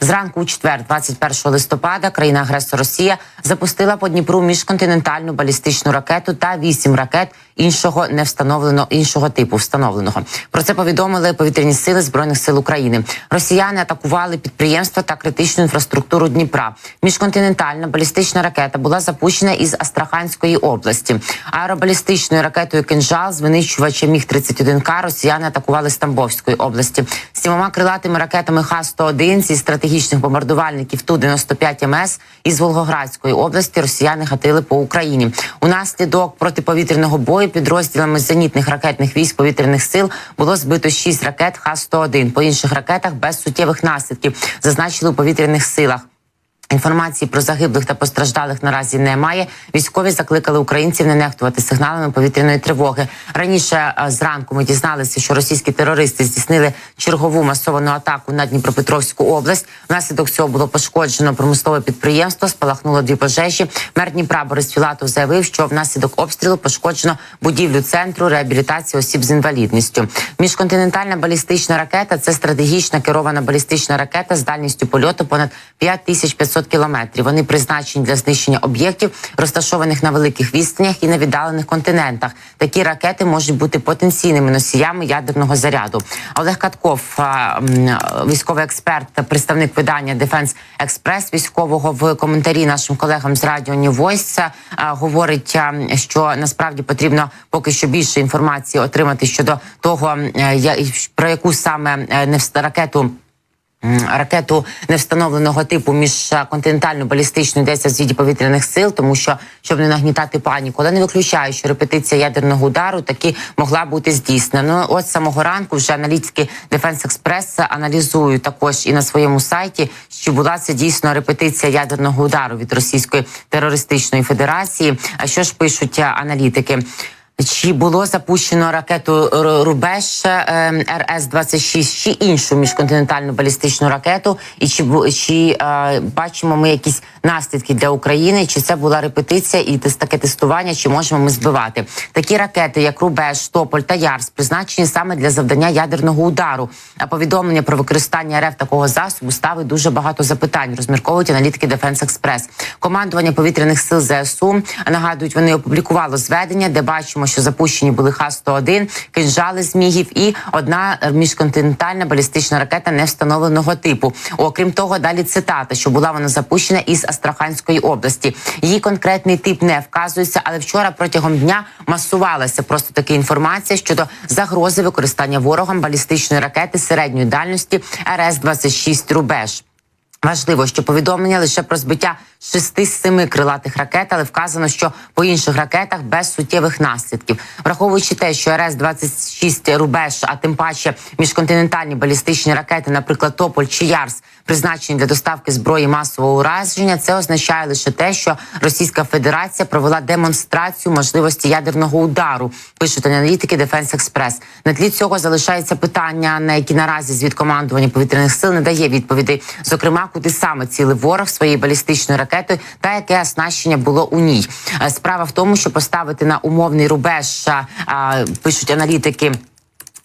Зранку у четвер, 21 листопада, країна-агресор Росія запустила по Дніпру міжконтинентальну балістичну ракету та вісім ракет іншого не встановлено іншого типу встановленого. Про це повідомили повітряні сили збройних сил України. Росіяни атакували підприємства та критичну інфраструктуру Дніпра. Міжконтинентальна балістична ракета була запущена із Астраханської області. Аеробалістичною ракетою «Кинжал» з винищувача міг 31 к росіяни атакували з Тамбовської області. Сімома крилатими ракетами Х-101 зі стратегічних бомбардувальників Ту-95 МС із Волгоградської області росіяни гатили по Україні. Унаслідок протиповітряного бою підрозділами зенітних ракетних військ повітряних сил було збито 6 ракет Х-101. По інших ракетах без суттєвих наслідків зазначили у повітряних силах. Інформації про загиблих та постраждалих наразі немає. Військові закликали українців не нехтувати сигналами повітряної тривоги. Раніше е, зранку ми дізналися, що російські терористи здійснили чергову масовану атаку на Дніпропетровську область. Внаслідок цього було пошкоджено промислове підприємство. Спалахнуло дві пожежі. Мер Дніпра Борис Філатов заявив, що внаслідок обстрілу пошкоджено будівлю центру реабілітації осіб з інвалідністю. Міжконтинентальна балістична ракета це стратегічна керована балістична ракета з дальністю польоту понад 5500 кілометрів. Вони призначені для знищення об'єктів, розташованих на великих відстанях і на віддалених континентах. Такі ракети можуть бути потенційними носіями ядерного заряду. Олег Катков, військовий експерт, представник видання Дефенс Експрес військового в коментарі нашим колегам з радіо Voice, говорить, що насправді потрібно поки що більше інформації отримати щодо того, про яку саме е, не ракету. Ракету невстановленого типу міжконтинентальну балістичну йдеться в звіті повітряних сил, тому що щоб не нагнітати паніку, але не виключаю, що репетиція ядерного удару таки могла бути здійснена. Ну от самого ранку вже аналітики Defense Express аналізують також і на своєму сайті, що була це дійсно репетиція ядерного удару від Російської терористичної федерації. А що ж пишуть аналітики? Чи було запущено ракету Рубеж РС 26 чи іншу міжконтинентальну балістичну ракету? І чи чи е, бачимо ми якісь наслідки для України? Чи це була репетиція і таке тестування? Чи можемо ми збивати такі ракети, як Рубеж, Тополь та Ярс, призначені саме для завдання ядерного удару? А повідомлення про використання РФ такого засобу ставить дуже багато запитань. Розмірковують аналітики Defense Express. Командування повітряних сил ЗСУ нагадують, вони опублікувало зведення, де бачимо, що запущені були Х-101, кинжали з мігів і одна міжконтинентальна балістична ракета невстановленого типу. Окрім того, далі цитата, що була вона запущена із Астраханської області. Її конкретний тип не вказується, але вчора протягом дня масувалася просто така інформація щодо загрози використання ворогом балістичної ракети середньої дальності РС 26 Рубеж. Важливо, що повідомлення лише про збиття шести з семи крилатих ракет, але вказано, що по інших ракетах без суттєвих наслідків, враховуючи те, що РС 26 рубеж, а тим паче міжконтинентальні балістичні ракети, наприклад, Тополь чи Ярс, призначені для доставки зброї масового ураження, це означає лише те, що Російська Федерація провела демонстрацію можливості ядерного удару. Пишуть аналітики Defense Express. На тлі цього залишається питання, на які наразі звід командування повітряних сил не дає відповідей. Зокрема, куди саме цілив ворог своєю балістичною ракетою та яке оснащення було у ній. Е, Справа в тому, що поставити на умовний рубеж а, а, пишуть аналітики.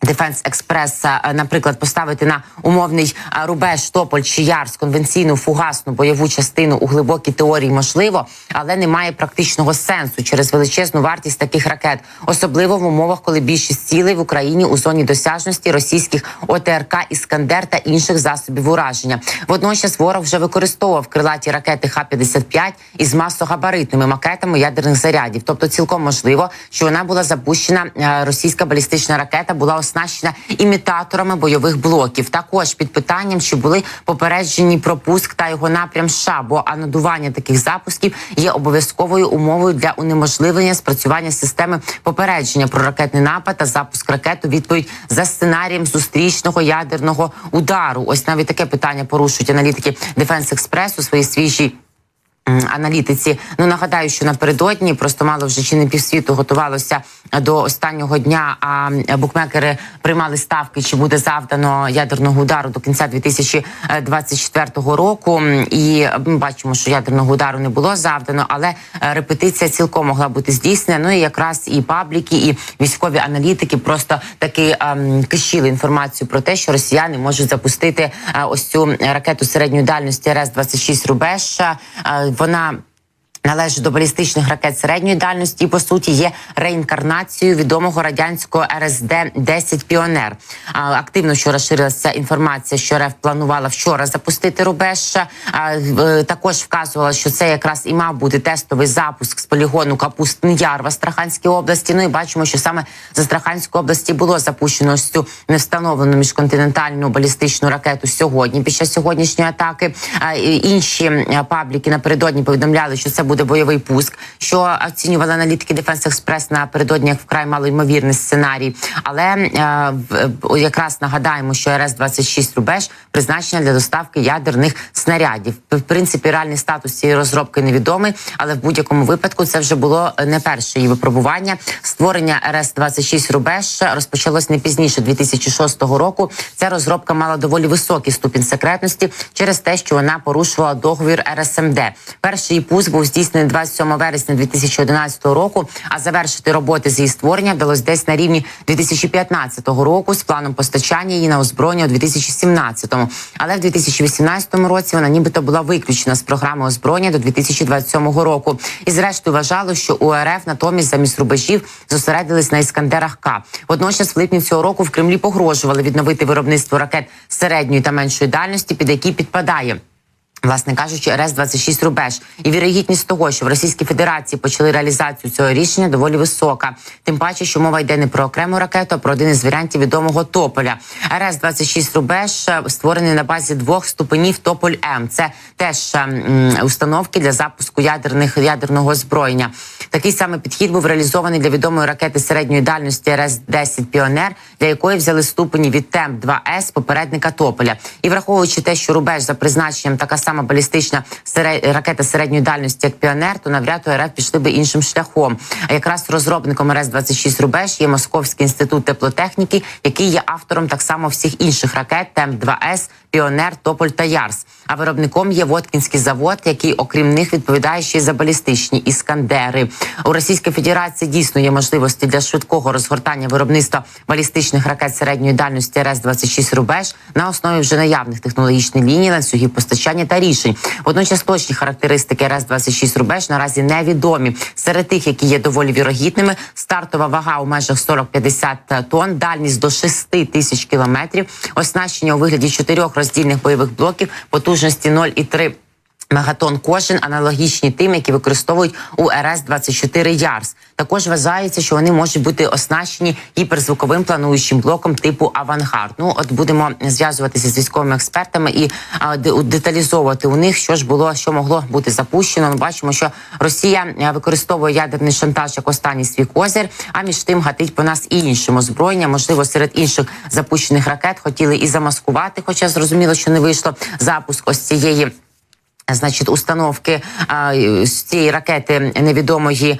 Дефенс Експрес, наприклад, поставити на умовний е, рубеж Тополь чи Ярс конвенційну фугасну бойову частину у глибокій теорії можливо, але немає практичного сенсу через величезну вартість таких ракет, особливо в умовах, коли більшість цілей в Україні у зоні досяжності російських ОТРК Іскандер та інших засобів ураження. Водночас ворог вже використовував крилаті ракети Х-55 із масогабаритними макетами ядерних зарядів. Тобто, цілком можливо, що вона була запущена. е, Російська балістична ракета була оснащена імітаторами бойових блоків. Також під питанням, чи були попереджені про пуск та його напрям США, бо анодування таких запусків є обов'язковою умовою для унеможливлення спрацювання системи попередження про ракетний напад та запуск ракет у відповідь за сценарієм зустрічного ядерного удару. Ось навіть таке питання порушують аналітики Defense Express у своїй аналітиці. Ну нагадаю, що напередодні просто мало вже чи не півсвіту готувалося до останнього дня. А букмекери приймали ставки, чи буде завдано ядерного удару до кінця 2024 року. І ми бачимо, що ядерного удару не було завдано, але е, репетиція цілком могла бути здійснена. Ну і якраз і пабліки, і військові аналітики просто таки ем, кишіли інформацію про те, що росіяни можуть запустити е, ось цю ракету середньої дальності РС 26 рубеж. Е, Вона Належить до балістичних ракет середньої дальності і по суті є реінкарнацією відомого радянського РСД 10 Піонер. Активно вчора ширилася інформація, що РФ планувала вчора запустити рубеж. В- Також вказувала, що це якраз і мав бути тестовий запуск з полігону Капустний Яр в Астраханській області. Ну і бачимо, що саме з Астраханської області було запущено ось цю невстановлену міжконтинентальну балістичну ракету сьогодні. Під час сьогоднішньої атаки інші пабліки напередодні повідомляли, що це буде бойовий пуск. Що оцінювали аналітики Defense Express напередодні як вкрай малоймовірний сценарій. Але е, в- якраз нагадаємо, що РС 26 рубеж призначена для доставки ядерних снарядів. В принципі, реальний статус цієї розробки невідомий, але в будь-якому випадку це вже було не перше її випробування. Створення РС 26 рубеж розпочалось не пізніше 2006 року. Ця розробка мала доволі високий ступінь секретності через те, що вона порушувала договір РСМД. Перший пуск був здійснений 27 вересня 2011 року. А завершити роботи з її створення вдалося десь на рівні 2015 року з планом постачання її на озброєння у 2017. Але в 2018 році вона нібито була виключена з програми озброєння до 2027 року. І зрештою вважало, що у РФ натомість замість рубежів зосередились на іскандерах К. Водночас, в липні цього року в Кремлі погрожували відновити виробництво ракет середньої та меншої дальності, під які підпадає. Власне кажучи, РС 26 рубеж і вірогідність того, що в Російській Федерації почали реалізацію цього рішення, доволі висока. Тим паче, що мова йде не про окрему ракету, а про один із варіантів відомого тополя. РС 26 рубеж е, створений на базі двох ступенів Тополь М. Це теж е, м, установки для запуску ядерних ядерного озброєння. Такий самий підхід був реалізований для відомої ракети середньої дальності РС 10 Піонер, для якої взяли ступені від темп 2 с попередника Тополя. І враховуючи те, що рубеж за призначенням така сама балістична ракета середньої дальності, як Піонер, то навряд у РФ пішли би іншим шляхом. А якраз розробником РС 26 рубеж є Московський інститут теплотехніки, який є автором так само всіх інших ракет темп 2 с Піонер, Тополь та Ярс. А виробником є Воткінський завод, який, окрім них, відповідає ще й за балістичні іскандери. У Російській Федерації дійсно є можливості для швидкого розгортання виробництва балістичних ракет середньої дальності РС 26 рубеж на основі вже наявних технологічних ліній, ланцюгів постачання та рішень. Водночас точні характеристики РС 26 рубеж наразі невідомі. Серед тих, які є доволі вірогідними, стартова вага у межах 40-50 тонн, дальність до 6 тисяч кілометрів, оснащення у вигляді чотирьох роздільних бойових блоків, потужності 0,3 Мегатон кожен аналогічні тим, які використовують у РС 24 Ярс. Також вважається, що вони можуть бути оснащені гіперзвуковим плануючим блоком типу Авангард. Ну от будемо зв'язуватися з військовими експертами і а, де- деталізовувати у них, що ж було, що могло бути запущено. Ми бачимо, що Росія використовує ядерний шантаж як останній свій козир, а між тим гатить по нас і іншим озброєнням. Можливо, серед інших запущених ракет хотіли і замаскувати, хоча зрозуміло, що не вийшло запуск ось цієї. Значить, установки цієї ракети невідомої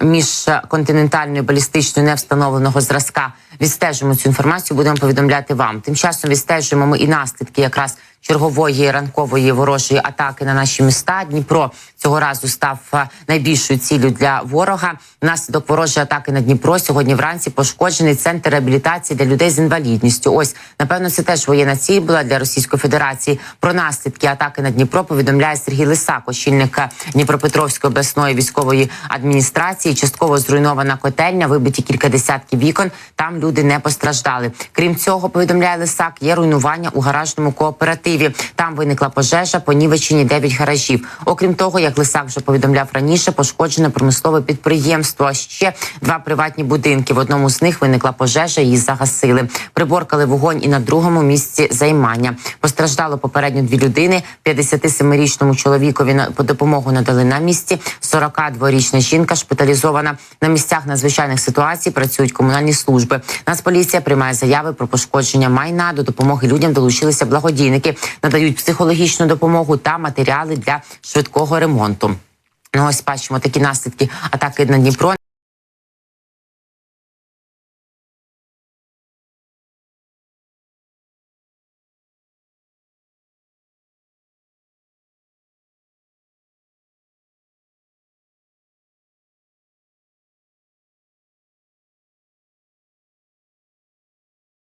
міжконтинентальної балістичної невстановленого зразка відстежимо цю інформацію. Будемо повідомляти вам. Тим часом відстежуємо ми і наслідки якраз чергової ранкової ворожої атаки на наші міста. Дніпро цього разу став е, найбільшою ціллю для ворога. Внаслідок ворожої атаки на Дніпро сьогодні вранці пошкоджений центр реабілітації для людей з інвалідністю. Ось напевно, це теж воєнна ціль була для Російської Федерації. Про наслідки атаки на Дніпро повідомляє Сергій Лисак, очільник е, Дніпропетровської обласної військової адміністрації. Частково зруйнована котельня, вибиті кілька десятків вікон. Там люди не постраждали. Крім цього, повідомляє Лисак, є руйнування у гаражному кооперативі. Там виникла пожежа, понівечені 9 гаражів. Окрім того, як Лисак вже повідомляв раніше, пошкоджене промислове підприємство. А ще два приватні будинки. В одному з них виникла пожежа. Її загасили. Приборкали вогонь і на другому місці займання. Постраждало попередньо дві людини. 57-річному чоловікові на по допомогу надали на місці. 42-річна жінка шпиталізована на місцях надзвичайних ситуацій. Працюють комунальні служби. Нацполіція приймає заяви про пошкодження майна. До допомоги людям долучилися благодійники. Надають психологічну допомогу та матеріали для швидкого ремонту. Ну ось бачимо такі наслідки атаки на Дніпро.